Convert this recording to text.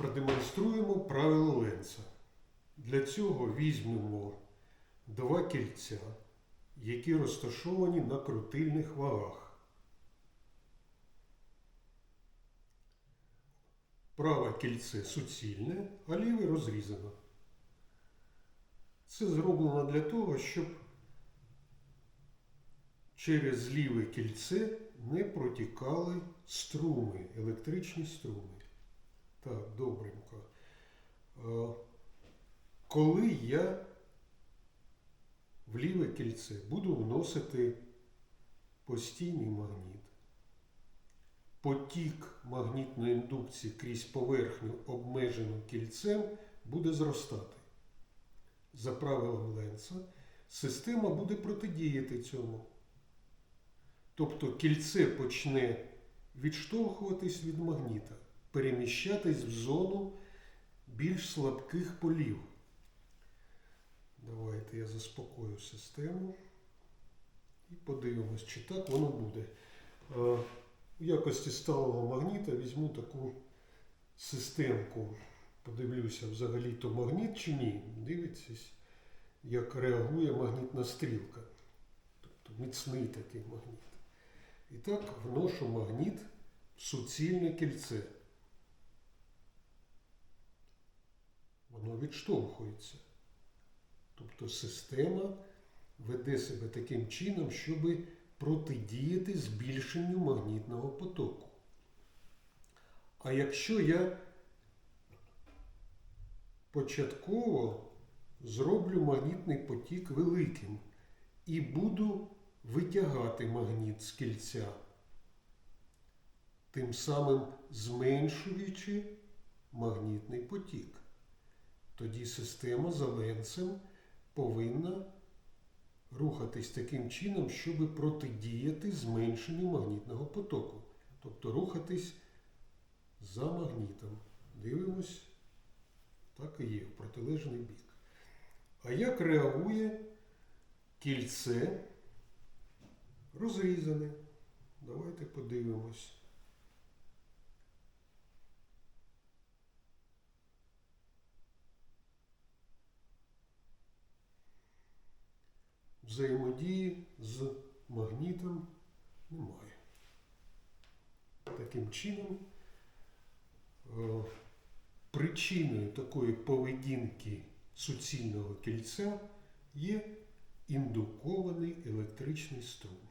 Продемонструємо правило Ленца. Для цього візьмемо два кільця, які розташовані на крутильних вагах. Праве кільце суцільне, а ліве розрізано. Це зроблено для того, щоб через ліве кільце не протікали струми, електричні струми. Так, добренько. Е, Коли я в ліве кільце буду вносити постійний магніт, потік магнітної індукції крізь поверхню, обмежену кільцем, буде зростати. За правилом Ленца, система буде протидіяти цьому. Тобто кільце почне відштовхуватись від магніта, переміщатись в зону більш слабких полів. Давайте я заспокою систему і подивимось, чи так воно буде. Е, У якості сталого магніта візьму таку системку. Подивлюся, взагалі то магніт чи ні. Дивіться, як реагує магнітна стрілка. Тобто міцний такий магніт. І так вношу магніт в суцільне кільце. Воно відштовхується. Тобто система веде себе таким чином, щоб протидіяти збільшенню магнітного потоку. А якщо я початково зроблю магнітний потік великим і буду витягати магніт з кільця, тим самим зменшуючи магнітний потік. Тоді система за ленцем повинна рухатись таким чином, щоб протидіяти зменшенню магнітного потоку. Тобто рухатись за магнітом. Дивимось, так і є, в протилежний бік. А як реагує кільце розрізане? Давайте подивимось. Взаємодії з магнітом немає. Таким чином, е, причиною такої поведінки суцільного кільця є індукований електричний струм.